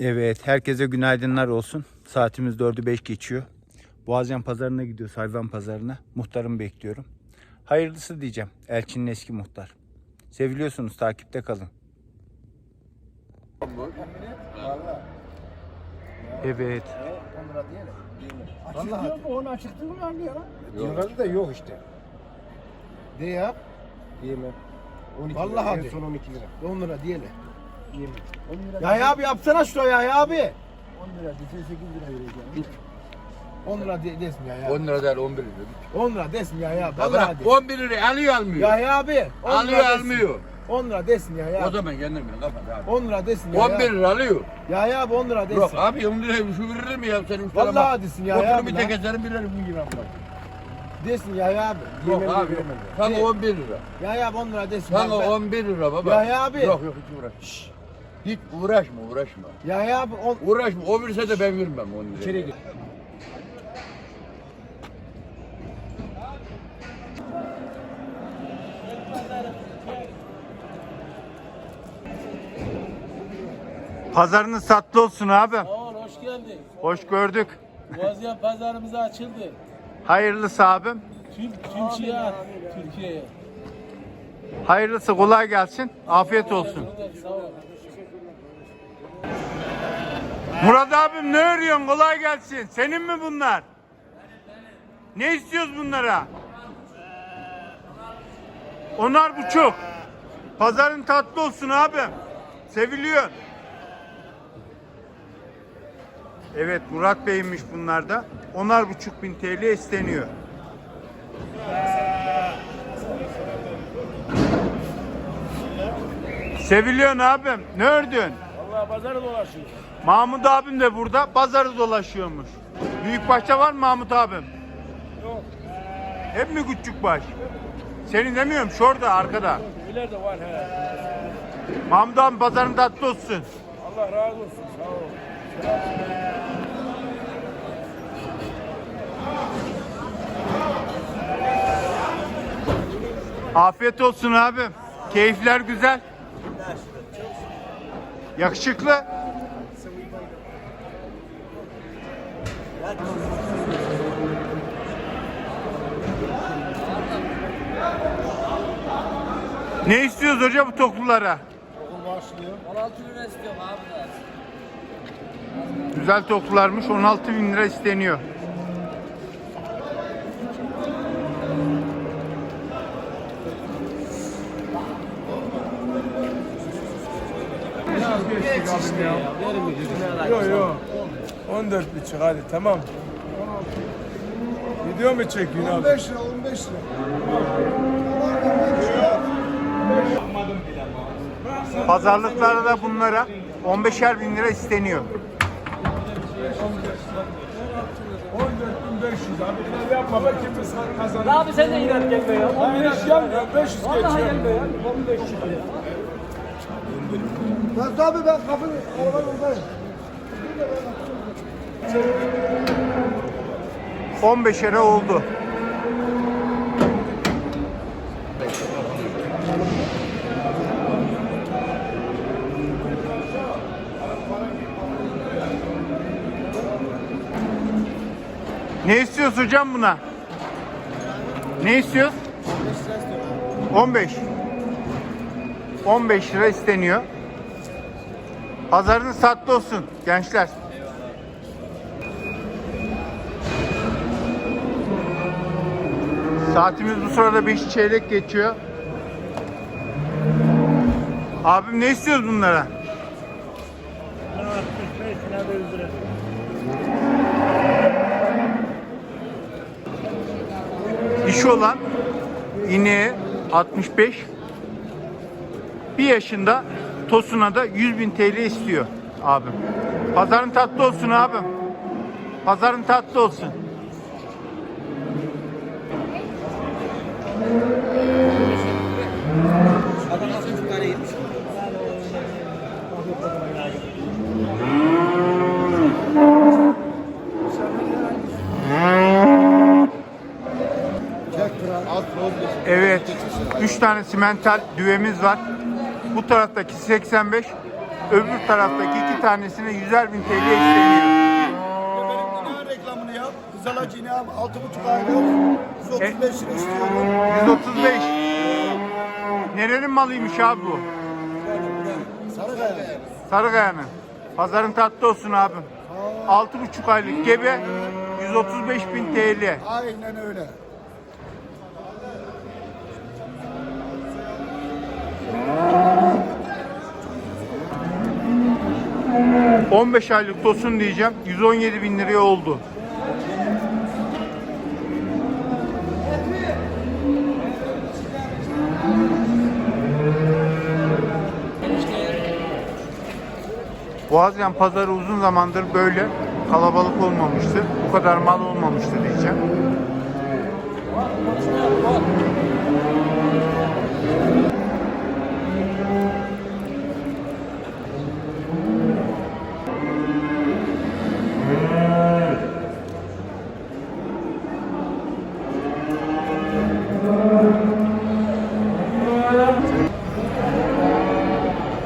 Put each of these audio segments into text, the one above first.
Evet, herkese günaydınlar olsun. Saatimiz 4'ü 5 geçiyor. Boğazcan pazarına gidiyoruz, hayvan pazarına. Muhtarımı bekliyorum. Hayırlısı diyeceğim, Elçin'in eski muhtar. Seviliyorsunuz, takipte kalın. Evet, Vallahi yok onu açıktı mı lan ya? Yıllarda da yok işte. De ya. Yeme. 12 Vallahi lira. En hadi. son 12 lira. 10 lira diyelim. Yeme. 10 lira. Ya abi yapsana şuraya ya abi. 10 lira dese 8 lira vereceğim. 10 lira de, desin ya ya. 10 lira değil 11 lira. 10 lira desin ya ya. Ya Vallahi bırak hadi. 11 lira alıyor almıyor. Ya ya abi. 10 alıyor lira desin. almıyor. 10 lira desin ya ya. O zaman kendin bile kapat abi. 10 lira desin ya 11 ya. lira alıyor. Ya ya abi 10 lira desin. Yok abi 10 lira şu verilir mi ya senin üç Vallahi hadisin ya, ya abi bir lan. tek eserim bilirim bu gibi yapmak. Desin ya ya abi. Yok Yemem abi de. Sana De. 11 lira. Ya ya 10 lira desin. Sana Bak ben- 11 lira baba. Ya ya abi. Yok yok hiç uğraşma. Hiç uğraşma uğraşma. Ya ya abi 10 Uğraşma o verirse de ben vermem 10 lira. İçeri gir. pazarınız tatlı olsun abi. Sağ ol, hoş geldin. Hoş gördük. Boğazyan pazarımız açıldı. Hayırlısı abim. Tüm, Türkiye'ye, Türkiye'ye. Hayırlısı, kolay gelsin. Afiyet olsun. Sağ ol. Murat abim ne örüyorsun? Kolay gelsin. Senin mi bunlar? Ne istiyoruz bunlara? Onar buçuk. Pazarın tatlı olsun abim. Seviliyor. Evet Murat Bey'miş bunlar da. Onar buçuk bin TL isteniyor. Seviliyorsun abim. Ne ördün? Vallahi pazarı dolaşıyor. Mahmut abim de burada pazarı dolaşıyormuş. Büyükbaşta var mı Mahmut abim? Yok. Hep mi küçük baş? Seni demiyorum şurada arkada. İleride var he. Mahmut abim pazarın tatlı olsun. Allah razı olsun. Sağ ol. Afiyet olsun abim. Keyifler güzel. Yakışıklı. Ne istiyoruz hoca bu toklulara? 16 lira istiyorum abi de. Güzel toklularmış 16 bin lira isteniyor. Yok yok. 14 buçuk hadi tamam. Video mu çekiyorsun abi? 15 lira 15 lira. Pazarlıklarda da bunlara 15'er bin lira isteniyor. 14.500 abi. Yapma bak kimimiz kazanır. Abi sen de inan gelme ya. Ben hiç gelmiyor. 500 Vallahi geçiyor. gelme ya. 15 lira. Ben tabii ben kapını arabanın oradayım. 15'ere oldu. Ne istiyorsun hocam buna? Ne istiyoruz? 15. 15 lira isteniyor. Pazarınız tatlı olsun gençler. Saatimiz bu sırada 5 çeyrek geçiyor. Abim ne istiyoruz bunlara? Dişi olan ineğe 65 bir yaşında tosuna da 100 bin TL istiyor abim. Pazarın tatlı olsun abim. Pazarın tatlı olsun. Evet. 3 tane simental düvemiz var. Bu taraftaki 85, Öbür taraftaki iki tanesine 100'er bin TL isteniyor. Benim yine reklamını yap. Yap. Altı buçuk ay yok. 135 lira istiyorum. 135. Nerenin malıymış abi bu? Sarıkaya. Sarıkaya'nın. Pazarın tatlı olsun abim. 6,5 aylık gebe 135 bin TL. Aynen öyle. Cık, 15 aylık tosun diyeceğim. 117 bin liraya oldu. Boğazyan pazarı uzun zamandır böyle kalabalık olmamıştı. Bu kadar mal olmamıştı diyeceğim.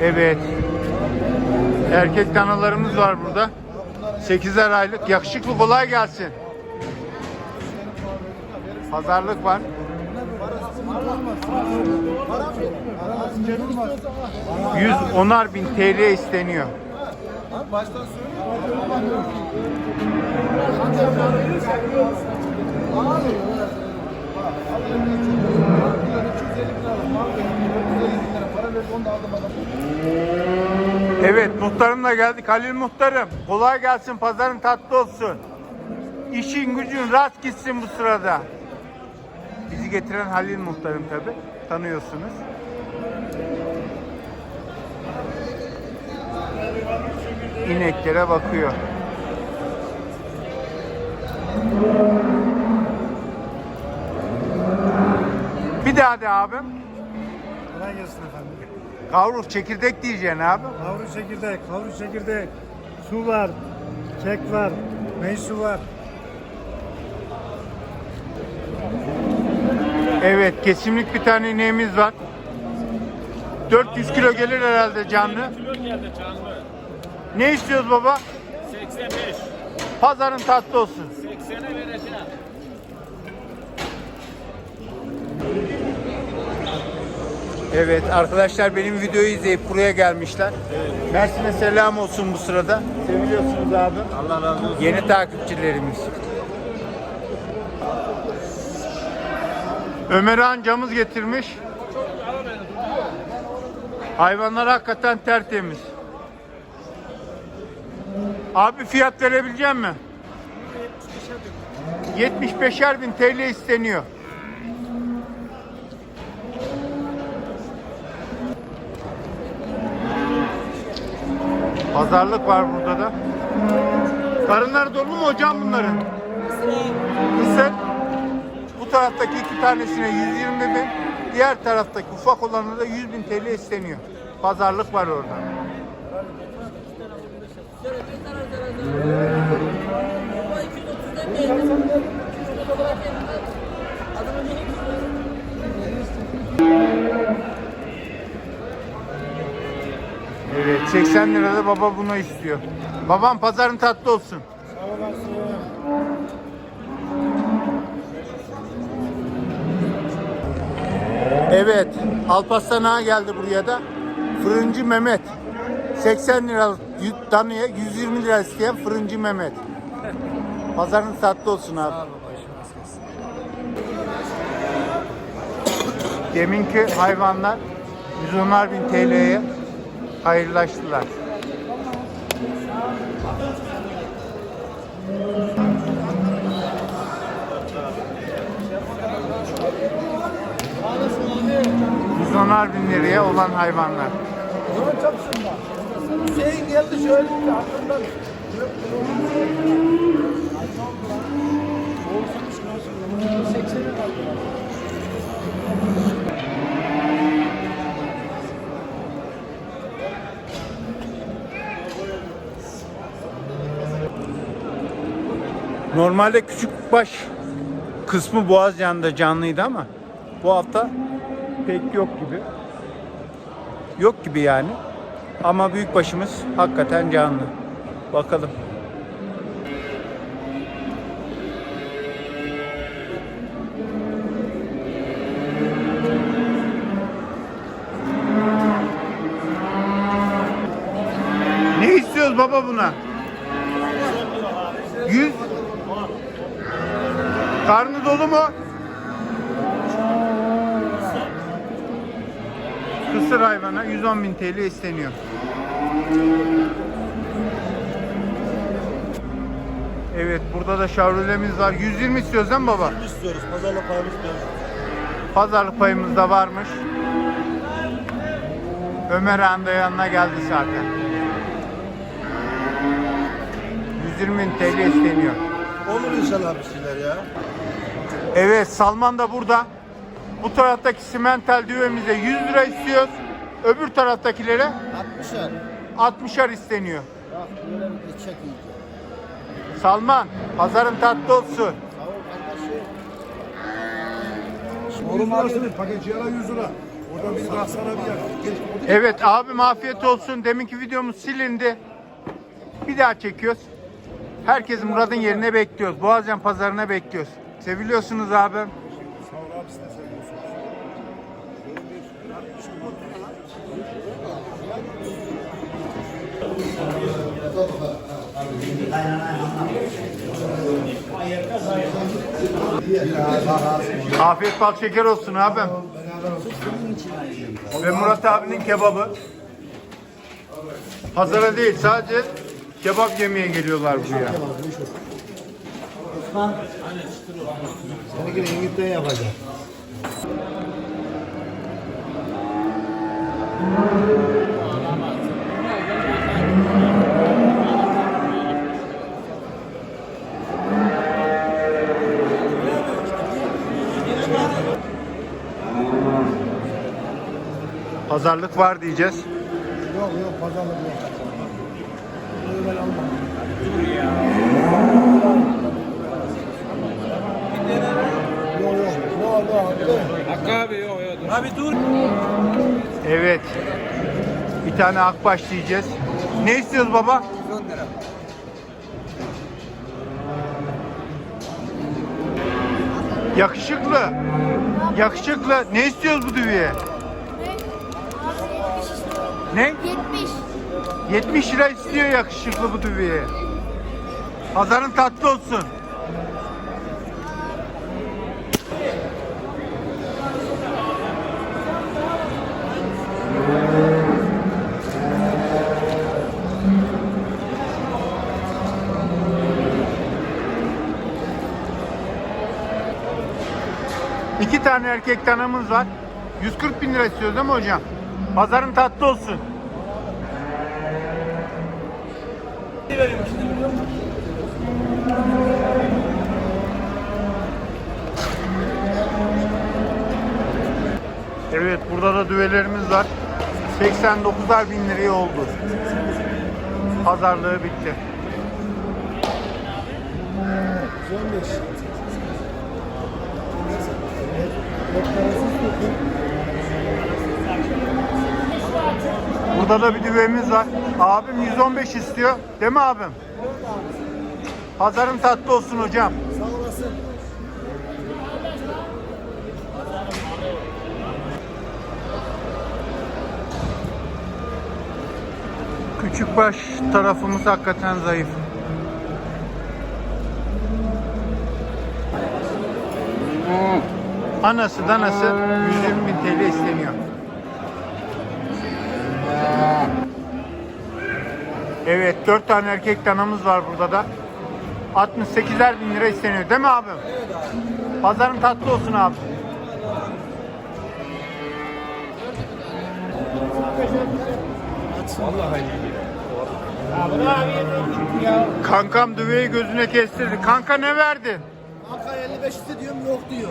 Evet. Erkek danalarımız var burada. 8'er aylık. Yakışıklı kolay gelsin. Pazarlık var. Yüz onar bin TL isteniyor. Evet muhtarım da geldik. Halil muhtarım. Kolay gelsin. Pazarın tatlı olsun. İşin gücün rast gitsin bu sırada. Bizi getiren Halil muhtarım tabi. Tanıyorsunuz. İneklere bakıyor. Bir daha de abim. Kolay gelsin efendim. Kavruk çekirdek diyeceksin abi. Kavru çekirdek, kavru çekirdek. Su var, kek var, meysu var. Evet kesimlik bir tane ineğimiz var. 400 kilo gelir herhalde canlı. Kilo geldi canlı. Ne istiyoruz baba? 85. Pazarın tatlı olsun. 80'e vereceğim. Evet arkadaşlar benim videoyu izleyip buraya gelmişler. Mersin'e selam olsun bu sırada. Seviliyorsunuz abi. Allah razı olsun. Yeni takipçilerimiz. Ömer amcamız getirmiş. Hayvanlar hakikaten tertemiz. Abi fiyat verebilecek mi? 75'er bin TL isteniyor. Pazarlık var burada da. Karınları dolu mu hocam bunların? Mısır. Bu taraftaki iki tanesine 120 bin, diğer taraftaki ufak olanına da 100 bin TL isteniyor. Pazarlık var orada. Evet 80 lirada baba bunu istiyor. Babam pazarın tatlı olsun. Evet, Alparslan Ağa geldi buraya da. Fırıncı Mehmet. 80 lira tanıya 120 lira isteyen Fırıncı Mehmet. Pazarın tatlı olsun abi. Deminki hayvanlar 110'ar bin TL'ye hayırlaştılar. Yüzonar bin liraya olan hayvanlar. Hüseyin geldi şöyle bir aklımdan. Normalde küçük baş kısmı boğaz yanında canlıydı ama bu hafta pek yok gibi. Yok gibi yani. Ama büyük başımız hakikaten canlı. Bakalım. Ne istiyoruz baba buna? 100 Karnı dolu mu? Kısır hayvana 110 bin TL isteniyor. Evet burada da şavrulemiz var. 120 istiyoruz değil mi baba? İstiyoruz. Pazarla payımız mevcut. Pazarlık payımız da varmış. Ömer Han da yanına geldi zaten. 120 bin TL isteniyor. Olur inşallah bir şeyler ya. Evet Salman da burada. Bu taraftaki simental düvemize 100 lira istiyoruz. Öbür taraftakilere 60'ar. 60'ar isteniyor. Bak böyle bir çek iyice. Salman pazarın tatlı olsun. Sağ ol kardeşim. Oğlum abi. Paket yara 100 lira. Oradan bir baksana bir yer. Evet abim afiyet olsun. Deminki videomuz silindi. Bir daha çekiyoruz. Herkes Murat'ın yerine bekliyoruz. Boğaziyen pazarına bekliyoruz. Seviliyorsunuz abim. Sağ ol abi siz. Afiyet bal şeker olsun abim. Ve Murat abinin kebabı. Pazara değil sadece kebap yemeye geliyorlar buraya. Seni yine İngiltere yapacağım. Pazarlık var diyeceğiz. Yok yok pazarlık yok. Evet. Bir tane akbaş diyeceğiz. Ne istiyoruz baba? 110 lira. Yakışıklı. Yakışıklı. Ne istiyoruz bu düğüye? Ne? 70. 70 lira istiyor yakışıklı bu düğüye. Pazarın tatlı olsun. İki tane erkek tanımız var. 140 bin lira istiyoruz değil mi hocam? Pazarın tatlı olsun. Evet burada da düvelerimiz var. 89'ar bin liraya oldu. Pazarlığı bitti. 115. Burada da bir düvemiz var. Abim 115 istiyor. Değil mi abim? Pazarın tatlı olsun hocam. Sağ olasın. Küçükbaş tarafımız hakikaten zayıf. Anası danası 120 bin TL isteniyor. Evet 4 tane erkek danamız var burada da. 68'er bin lira isteniyor değil mi abim? Pazarın tatlı olsun abi. Kankam düveyi gözüne kestirdi. Kanka ne verdin? Kanka 55 iste diyorum yok diyor.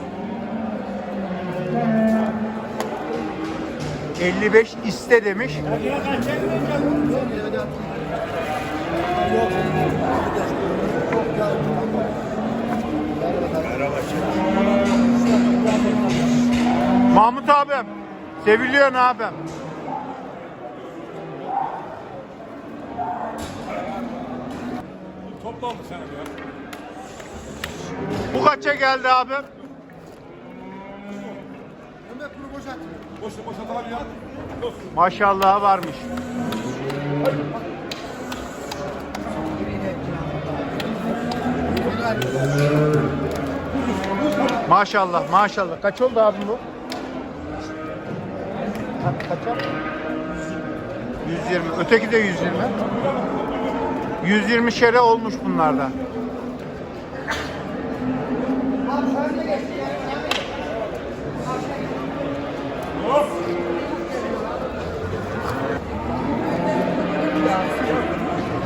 55 iste demiş. Seviliyorsun abim. Topla mı sen ya? Bu kaça geldi abim? Mehmet bunu boşalt. Boşla boşalt abi ya. Maşallah varmış. Maşallah maşallah. Kaç oldu abim bu? Kaça? 120. Öteki de 120. 120 şere olmuş bunlarda.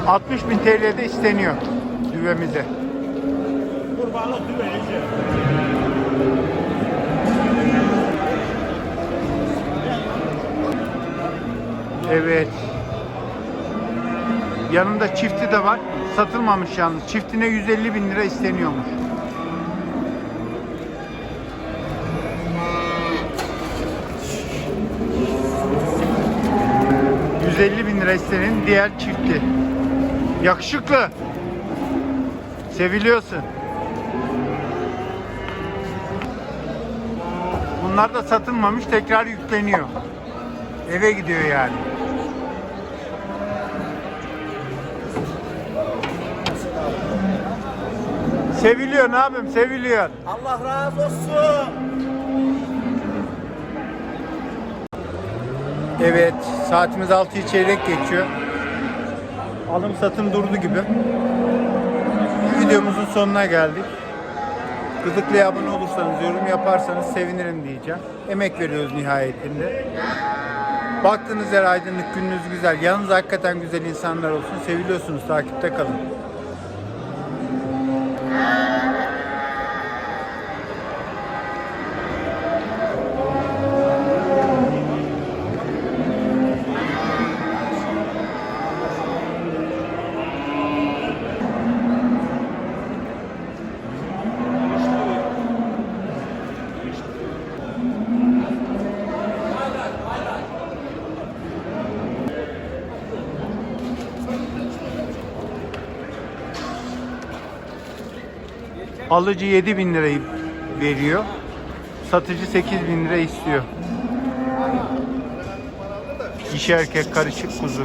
...60 bin TL'de isteniyor düvemize. Evet. Yanında çifti de var. Satılmamış yalnız. Çiftine 150 bin lira isteniyormuş. ...150 bin lira istenen diğer çifti. Yakışıklı. Seviliyorsun. Bunlar da satılmamış tekrar yükleniyor. Eve gidiyor yani. Seviliyor ne yapayım seviliyor. Allah razı olsun. Evet saatimiz 6'yı çeyrek geçiyor. Alım satım durdu gibi. Videomuzun sonuna geldik. Gıdıklı'ya abone olursanız, yorum yaparsanız sevinirim diyeceğim. Emek veriyoruz nihayetinde. Baktığınız yer aydınlık, gününüz güzel. Yanınız hakikaten güzel insanlar olsun. Seviliyorsunuz, takipte kalın. Alıcı 7 bin lirayı veriyor. Satıcı 8 bin lira istiyor. Dişi erkek karışık kuzu.